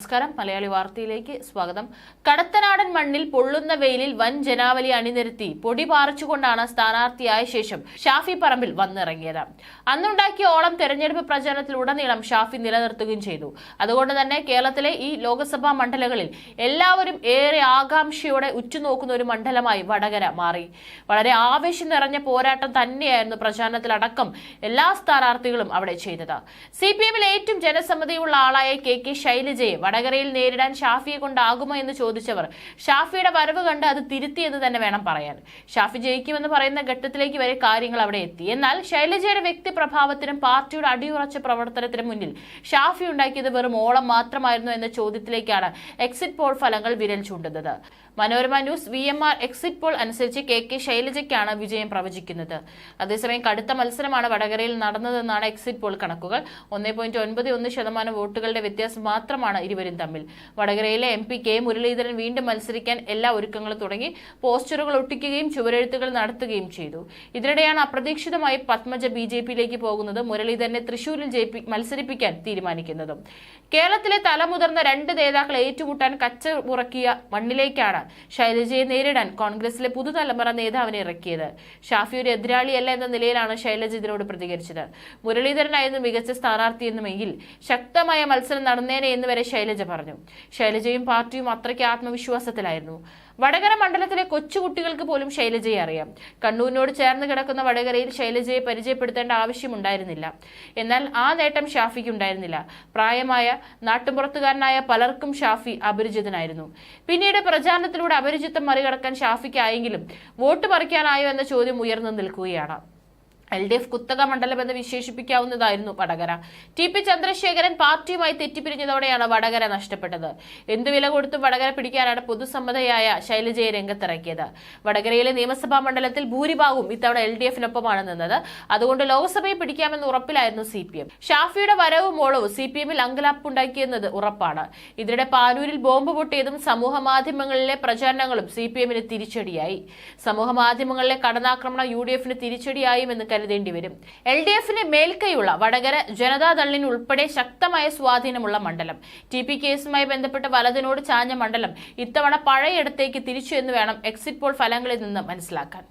നമസ്കാരം. മലയാളി വാർത്തയിലേക്ക് സ്വാഗതം. കടത്തനാടൻ മണ്ണിൽ പൊള്ളുന്ന വെയിലിൽ വൻ ജനാവലി അണിനിരത്തി. പൊടി പാറിച്ചുകൊണ്ടാണ് സ്ഥാനാർത്ഥിയായ ശേഷം ഷാഫി പറമ്പിൽ വന്നിറങ്ങിയത്. അന്നുണ്ടാക്കിയ ഓളം തെരഞ്ഞെടുപ്പ് പ്രചാരണത്തിൽ പ്രചാരണത്തിലുടനീളം ഷാഫി നിലനിർത്തുകയും ചെയ്തു. അതുകൊണ്ട് തന്നെ കേരളത്തിലെ ഈ ലോക്സഭാ മണ്ഡലങ്ങളിൽ എല്ലാവരും ഏറെ ആകാംക്ഷയോടെ ഉറ്റുനോക്കുന്ന ഒരു മണ്ഡലമായി വടകര മാറി. വളരെ ആവേശം നിറഞ്ഞ പോരാട്ടം തന്നെയായിരുന്നു പ്രചാരണത്തിലടക്കം എല്ലാ സ്ഥാനാർത്ഥികളും അവിടെ ചെയ്തത്. സി പി എമ്മിൽ ഏറ്റവും ജനസമ്മതിയുള്ള ആളായ കെ കെ ശൈലജയെ വടകരയിൽ നേരിടാൻ ഷാഫിയെ കൊണ്ടാകുമോ എന്ന് ചോദിച്ചവർ ഷാഫിയുടെ വരവ് കണ്ട് അത് തിരുത്തി എന്ന് തന്നെ വേണം പറയാൻ. ഷാഫി ജയിക്കുമെന്ന് പറയുന്ന ഘട്ടത്തിലേക്ക് വരെ കാര്യങ്ങൾ അവിടെ എത്തി. എന്നാൽ ശൈലജയുടെ വ്യക്തി പ്രഭാവത്തിനും പാർട്ടിയുടെ അടിയുറച്ച പ്രവർത്തനത്തിനും മുന്നിൽ ഷാഫി ഉണ്ടാക്കിയത് വെറും ഓളം മാത്രമായിരുന്നു എന്ന ചോദ്യത്തിലേക്കാണ് എക്സിറ്റ് പോൾ ഫലങ്ങൾ വിരൽ ചൂണ്ടുന്നത്. Manorama news V M R exit poll അനുസരിച്ച് കെ കെ ശൈലജയ്ക്കാണ് വിജയം പ്രവചിക്കുന്നത്. അതേസമയം കടുത്ത മത്സരമാണ് വടകരയിൽ നടന്നതെന്നാണ് എക്സിറ്റ് പോൾ കണക്കുകൾ. ഒന്നേ പോയിന്റ് ഒൻപത് ഒന്ന് ശതമാനം വോട്ടുകളുടെ വ്യത്യാസം മാത്രമാണ് ഇരുവരും തമ്മിൽ. വടകരയിലെ എം പി കെ മുരളീധരൻ വീണ്ടും മത്സരിക്കാൻ എല്ലാ ഒരുക്കങ്ങളും തുടങ്ങി പോസ്റ്ററുകൾ ഒട്ടിക്കുകയും ചുവരെഴുത്തുകൾ നടത്തുകയും ചെയ്തു. ഇതിനിടെയാണ് അപ്രതീക്ഷിതമായി പത്മജ ബി ജെ പിയിലേക്ക് പോകുന്നത് മുരളീധരനെ തൃശൂരിൽ മത്സരിപ്പിക്കാൻ തീരുമാനിക്കുന്നതും. കേരളത്തിലെ തലമുതിർന്ന രണ്ട് നേതാക്കൾ ഏറ്റുമുട്ടാൻ കച്ച ഉറക്കിയ മണ്ണിലേക്കാണ് ശൈലജയെ നേരിടാൻ കോൺഗ്രസിലെ പുതുതലമുറ നേതാവിനെ ഇറക്കിയത്. ഷാഫി ഒരു എതിരാളിയല്ല എന്ന നിലയിലാണ് ശൈലജ ഇതിനോട് പ്രതികരിച്ചത്. മുരളീധരനായിരുന്നു മികച്ച സ്ഥാനാർത്ഥിയെന്നുമെങ്കിൽ ശക്തമായ മത്സരം നടന്നേനെ എന്ന് വരെ ശൈലജ പറഞ്ഞു. ശൈലജയും പാർട്ടിയും അത്രയ്ക്ക് ആത്മവിശ്വാസത്തിലായിരുന്നു. വടകര മണ്ഡലത്തിലെ കൊച്ചുകുട്ടികൾക്ക് പോലും ശൈലജയെ അറിയാം. കണ്ണൂരിനോട് ചേർന്ന് കിടക്കുന്ന വടകരയിൽ ശൈലജയെ പരിചയപ്പെടുത്തേണ്ട ആവശ്യമുണ്ടായിരുന്നില്ല. എന്നാൽ ആ നേട്ടം ഷാഫിക്ക് ഉണ്ടായിരുന്നില്ല. പ്രായമായ നാട്ടുപുറത്തുകാരനായ പലർക്കും ഷാഫി അപരിചിതനായിരുന്നു. പിന്നീട് പ്രചാരണത്തിലൂടെ അപരിചിതം മറികടക്കാൻ ഷാഫിക്കായെങ്കിലും വോട്ട് പറിക്കാനായോ എന്ന ചോദ്യം ഉയർന്നു നിൽക്കുകയാണ്. എൽ ഡി എഫ് കുത്തക മണ്ഡലം എന്ന് വിശേഷിപ്പിക്കാവുന്നതായിരുന്നു വടകര. ടി പി ചന്ദ്രശേഖരൻ പാർട്ടിയുമായി തെറ്റിപ്പിരിഞ്ഞതോടെയാണ് വടകര നഷ്ടപ്പെട്ടത്. എന്തു വില കൊടുത്തും വടകര പിടിക്കാനാണ് പൊതുസമ്മതയായ ശൈലജയെ രംഗത്തിറക്കിയത്. വടകരയിലെ നിയമസഭാ മണ്ഡലത്തിൽ ഭൂരിഭാഗവും ഇത്തവണ എൽ ഡി എഫിനൊപ്പമാണ് നിന്നത്. അതുകൊണ്ട് ലോക്സഭയെ പിടിക്കാമെന്ന് ഉറപ്പിലായിരുന്നു സി പി എം. ഷാഫിയുടെ വരവും മോളവും സി പി എമ്മിൽ അങ്കലാപ്പുണ്ടാക്കിയെന്നത് ഉറപ്പാണ്. ഇതിനിടെ പാനൂരിൽ ബോംബ് പൊട്ടിയതും സമൂഹ മാധ്യമങ്ങളിലെ പ്രചാരണങ്ങളും സി പി എമ്മിന് തിരിച്ചടിയായി. സമൂഹ മാധ്യമങ്ങളിലെ കടന്നാക്രമണം യു ഡി എഫിന് തിരിച്ചടിയായും എന്ന് കരുതേണ്ടി വരും. എൽ ഡി എഫിന് മേൽക്കൈയുള്ള വടകര ജനതാദളിന് ഉൾപ്പെടെ ശക്തമായ സ്വാധീനമുള്ള മണ്ഡലം. ടി പി കേസുമായി ബന്ധപ്പെട്ട് വലതിനോട് ചാഞ്ഞ മണ്ഡലം ഇത്തവണ പഴയയിടത്തേക്ക് തിരിച്ചു എന്ന് വേണം എക്സിറ്റ് പോൾ ഫലങ്ങളിൽ നിന്ന് മനസ്സിലാക്കാൻ.